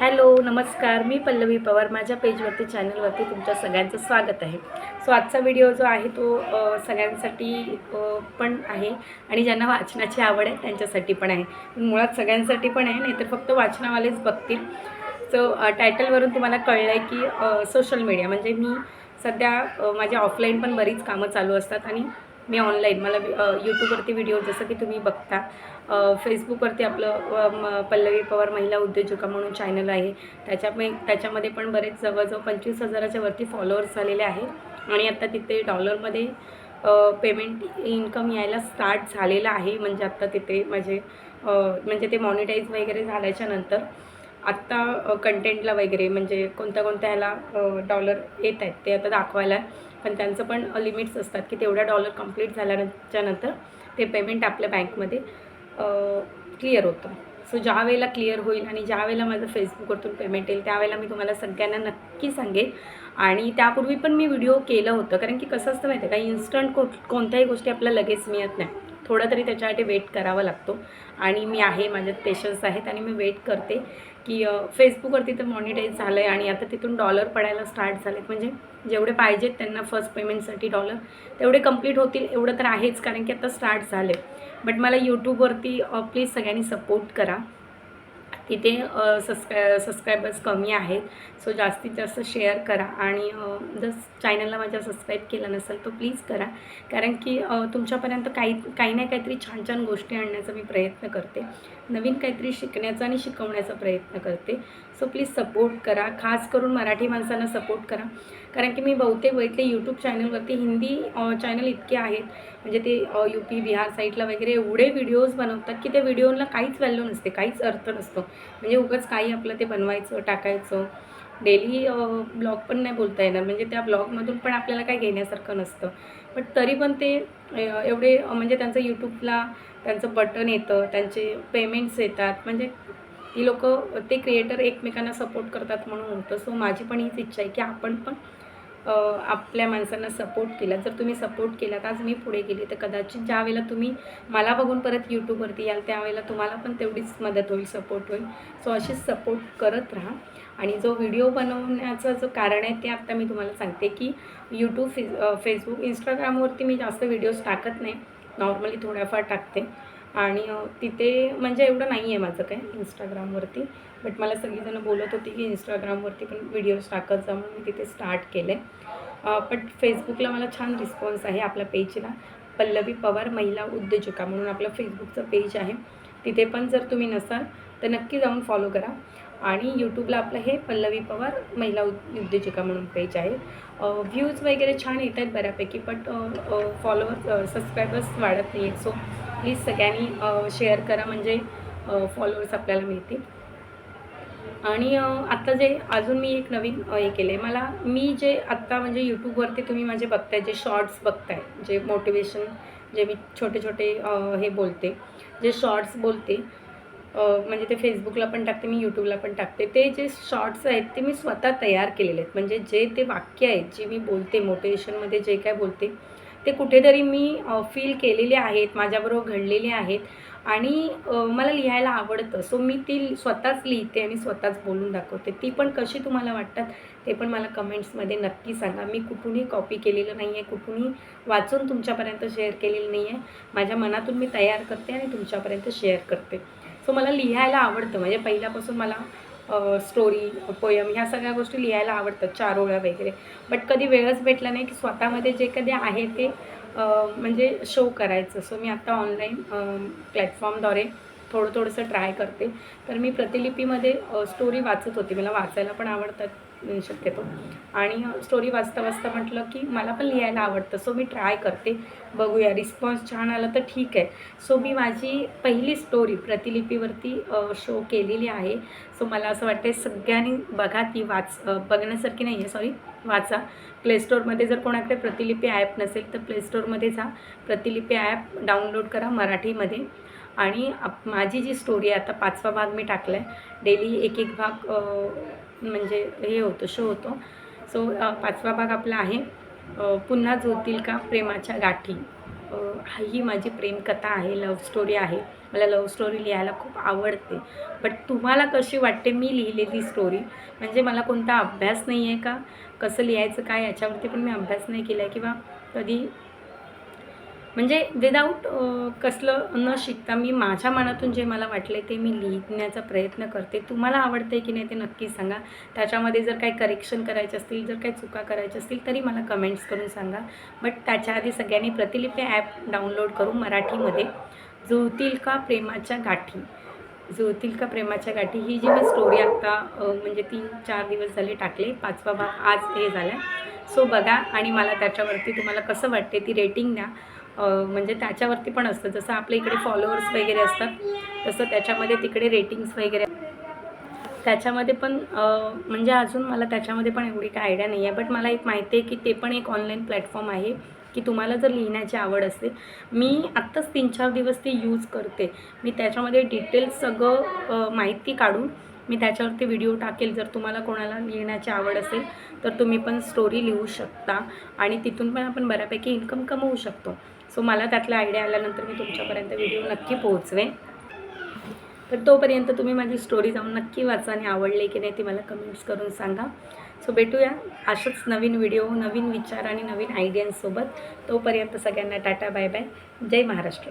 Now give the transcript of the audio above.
Hello नमस्कार. मी पल्लवी पवार. माझ्या पेजवरती चॅनलवरती तुमच्या सगळ्यांचं स्वागत आहे. सो आजचा व्हिडिओ जो आहे तो सगळ्यांसाठी पण आहे आणि ज्यांना वाचनाची आवड आहे त्यांच्यासाठी पण आहे. मुळात सगळ्यांसाठी पण आहे नाहीतर फक्त वाचनावालेच बघतील. सो टायटलवरून तुम्हाला कळलं आहे की सोशल मीडिया म्हणजे मी सध्या माझ्या ऑफलाईन पण बरीच कामं चालू असतात आणि मी ऑनलाईन मला यूट्यूबवरती व्हिडिओ जसं की तुम्ही बघता फेसबुकवरती आपलं म- पल्लवी पवार महिला उद्योजका म्हणून चॅनल आहे. त्याच्यामुळे त्याच्यामध्ये पण बरेच जवळजवळ पंचवीस हजाराच्या वरती फॉलोअर्स झालेले आहे. आणि आता तिथे डॉलरमध्ये पेमेंट इन्कम यायला स्टार्ट झालेलं आहे. म्हणजे आत्ता तिथे माझे म्हणजे ते मॉनिटाईज वगैरे झाल्याच्यानंतर आत्ता कंटेंटला वगैरे म्हणजे कोणत्या कोणत्या ह्याला डॉलर येत आहेत ते आता दाखवायला पण त्यांचं पण लिमिट्स असतात की तेवढ्या डॉलर कंप्लीट झाल्याच्यानंतर ते पेमेंट आपल्या बँकमध्ये क्लिअर होतं. सो ज्या वेळेला क्लिअर होईल आणि ज्या वेळेला माझं फेसबुकवरतून पेमेंट येईल त्यावेळेला मी तुम्हाला सगळ्यांना नक्की सांगेन. आणि त्यापूर्वी पण मी व्हिडिओ केलं होतं कारण की कसं असतं माहिती आहे का इन्स्टंट को कोणत्याही गोष्टी आपल्याला लगेच मिळत नाही. थोडा तरी त्याच्यासाठी वेट करावा लागतो. आणि मी आहे माझ्यात पेशन्स आहेत आणि मी वेट करते की फेसबुकवरती तर मॉनिटाईज झालं आहे आणि आता तिथून डॉलर पडायला स्टार्ट झालेत. म्हणजे जेवढे पाहिजेत त्यांना फर्स्ट पेमेंटसाठी डॉलर. तेवढे कंप्लीट होतील एवढं तर आहेच कारण की आता स्टार्ट झाले बट मला यूट्यूबवरती प्लीज सगळ्यांनी सपोर्ट करा. तिथे सबस्क्राय सबस्क्रायबर्स कमी आहेत. सो जास्तीत जास्त शेअर करा आणि जर चॅनलला माझ्या सबस्क्राईब केलं नसेल तर प्लीज करा. कारण की तुमच्यापर्यंत काही काही ना काहीतरी छान छान गोष्टी आणण्याचा मी प्रयत्न करते. नवीन काहीतरी शिकण्याचा आणि शिकवण्याचा प्रयत्न करते. सो प्लीज सपोर्ट करा. खास करून मराठी माणसांना सपोर्ट करा. कारण की मी बहुतेक बघितले यूट्यूब चॅनलवरती हिंदी चॅनल इतके आहेत. म्हणजे ते यू पी बिहार साईडला वगैरे एवढे व्हिडिओज बनवतात की त्या व्हिडिओला काहीच व्हॅल्यू नसते काहीच अर्थ नसतो. म्हणजे उगाच काही आपलं ते बनवायचं टाकायचं. डेली ब्लॉग पण नाही बोलता येणार. म्हणजे त्या ब्लॉगमधून पण आपल्याला काही घेण्यासारखं नसतं. बट तरी पण ते एवढे म्हणजे त्यांचं यूट्यूबला त्यांचं बटन येतं त्यांचे पेमेंट्स येतात. म्हणजे ती लोक ते क्रिएटर एकमेकांना सपोर्ट करतात म्हणून होतं. सो माझी पण हीच इच्छा आहे की आपण पण आपल्या माणसांना सपोर्ट केला. जर तुम्ही सपोर्ट केलात आज मी पुढे गेली तर कदाचित ज्या वेळेला तुम्ही मला बघून परत यूट्यूबवरती याल त्यावेळेला तुम्हाला पण तेवढीच मदत होईल सपोर्ट होईल. सो अशीच सपोर्ट करत राहा. आणि जो व्हिडिओ बनवण्याचं जो कारण आहे ते आत्ता मी तुम्हाला सांगते की यूट्यूब फेस फेसबुक इंस्टाग्रामवरती मी जास्त व्हिडिओज टाकत नाही. नॉर्मली थोड्याफार टाकते. आणि तिथे म्हणजे एवढं नाही आहे माझं काय इंस्टाग्रामवरती बट मला सगळीजणं बोलत होती की इंस्टाग्रामवरती पण व्हिडिओज टाकत जा म्हणून मी तिथे स्टार्ट केले. बट फेसबुकला मला छान रिस्पॉन्स आहे आपल्या पेजला पल्लवी पवार महिला उद्योजका म्हणून आपलं फेसबुकचं पेज आहे. तिथे पण जर तुम्ही नसाल तर नक्की जाऊन फॉलो करा. आणि यूट्यूबला आपलं हे पल्लवी पवार महिला उद उद्योजिका म्हणून पेज आहे. व्ह्यूज वगैरे छान येत आहेत बऱ्यापैकी बट फॉलोअर्स सबस्क्रायबर्स वाढत नाही आहेत सो प्लीज सगळ्यांनी शेअर करा म्हणजे फॉलोअर्स आपल्याला मिळतील. आणि आत्ता जे अजून मी एक नवीन हे केलं आहे मला मी जे आत्ता म्हणजे यूट्यूबवरती तुम्ही माझे बघताय जे शॉर्ट्स बघताय जे मोटिवेशन जे मी छोटे छोटे हे बोलते जे शॉर्ट्स बोलते म्हणजे ते फेसबुकला पण टाकते मी यूट्यूबला पण टाकते ते जे शॉर्ट्स आहेत ते मी स्वतः तयार केलेले आहेत. म्हणजे जे ते वाक्य आहेत जे मी बोलते मोटिवेशनमध्ये जे काय बोलते ते कुठेतरी मी फील केलेले आहेत माझ्याबरोबर घडलेले आहेत आणि मला लिहायला आवडतं. सो मी ती स्वतःच लिहिते आणि स्वतःच बोलून दाखवते. ती पण कशी तुम्हाला वाटतात ते पण मला कमेंट्समध्ये नक्की सांगा. मी कुठूनही कॉपी केलेलं नाही आहे कुठूनही वाचून तुमच्यापर्यंत शेअर केलेलं नाही आहे माझ्या मनातून मी तयार करते आणि तुमच्यापर्यंत शेअर करते. सो मला लिहायला आवडतं. म्हणजे पहिल्यापासून मला स्टोरी पोयम ह्या सगळ्या गोष्टी लिहायला आवडतात चारोळ्या वगैरे. बट कधी वेळच भेटला नाही की स्वतःमध्ये जे कधी आहे ते म्हणजे शो करायचं. सो मी आत्ता ऑनलाईन प्लॅटफॉर्मद्वारे थोडं थोडंसं ट्राय करते. तर मी प्रतिलिपीमध्ये स्टोरी वाचत होती. मला वाचायला पण आवडतात. शक्यतो आणि स्टोरी वाचता वाचता म्हटलं की मला पण लिहायला आवडतं सो मी ट्राय करते. बघूया रिस्पॉन्स छान आला तर ठीक आहे. सो मी माझी पहिली स्टोरी प्रतिलिपीवरती शो केलेली आहे. सो मला असं वाटतं सगळ्यांनी बघा ती वाच बघण्यासारखी नाही आहे सॉरी वाचा प्लेस्टोरमध्ये जर कोणाकडे प्रतिलिपी ॲप नसेल तर प्लेस्टोरमध्ये जा. प्रतिलिपी ॲप डाउनलोड करा मराठीमध्ये. आणि आप माझी जी स्टोरी आहे आता पाचवा भाग मी टाकला आहे डेली एक एक भाग म्हणजे हे होतं शो होतो. सो पाचवा भाग आपला आहे पुन्हा जोतील का प्रेमाच्या गाठी? ही माझी प्रेमकथा आहे लव्ह स्टोरी आहे. मला लव्ह स्टोरी लिहायला खूप आवडते. बट तुम्हाला कशी वाटते मी लिहिलेली स्टोरी म्हणजे मला कोणता अभ्यास नाही आहे का? कसं लिहायचं काय याच्यावरती पण मी अभ्यास नाही केला आहे किंवा कधी म्हणजे विदाऊट कसलं न शिकता मी माझ्या मनातून जे मला वाटले ते मी लिहिण्याचा प्रयत्न करते. तुम्हाला आवडते की नाही ते नक्की सांगा. त्याच्यामध्ये जर काही करेक्शन करायचे असतील जर काही चुका करायच्या असतील तरी मला कमेंट्स करून सांगा. बट त्याच्या आधी सगळ्यांनी प्रतिलिपी ॲप डाउनलोड करून मराठीमध्ये जुळतील का प्रेमाच्या गाठी? जुळतील का प्रेमाच्या गाठी? ही जी मी स्टोरी आत्ता म्हणजे तीन चार दिवस झाले टाकले पाचवा भाग आज हे झाला सो बघा आणि मला त्याच्यावरती तुम्हाला कसं वाटते ती रेटिंग द्या. म्हणजे त्याच्यावरती पण असतं. जसं आपल्या इकडे फॉलोअर्स वगैरे असतात तसं त्याच्यामध्ये तिकडे रेटिंग्स वगैरे. त्याच्यामध्ये पण म्हणजे अजून मला त्याच्यामध्ये पण एवढी काय आयडिया नाही आहे बट मला एक माहिती आहे की ते पण एक ऑनलाईन प्लॅटफॉर्म आहे की तुम्हाला जर लिहिण्याची आवड असेल मी आत्ताच तीन चार दिवस ते यूज करते. मी त्याच्यामध्ये डिटेल्स सगळं माहिती काढून मी त्याच्यावरती व्हिडिओ टाकेल. जर तुम्हाला कोणाला लिहिण्याची आवड असेल तर तुम्ही पण स्टोरी लिहू शकता. आणि तिथून पण आपण बऱ्यापैकी इन्कम कमवू शकतो. सो मला त्यातला आयडिया आल्यानंतर मी तुमच्यापर्यंत व्हिडिओ नक्की पोहोचवेन. तर तोपर्यंत तुम्ही माझी स्टोरी जाऊन नक्की वाचा आणि आवडले की नाही ती मला कमेंट्स करून सांगा. सो भेटूया अशाच नवीन व्हिडिओ नवीन विचार आणि नवीन आयडियांसोबत तोपर्यंत सगळ्यांना टाटा बाय बाय जय महाराष्ट्र.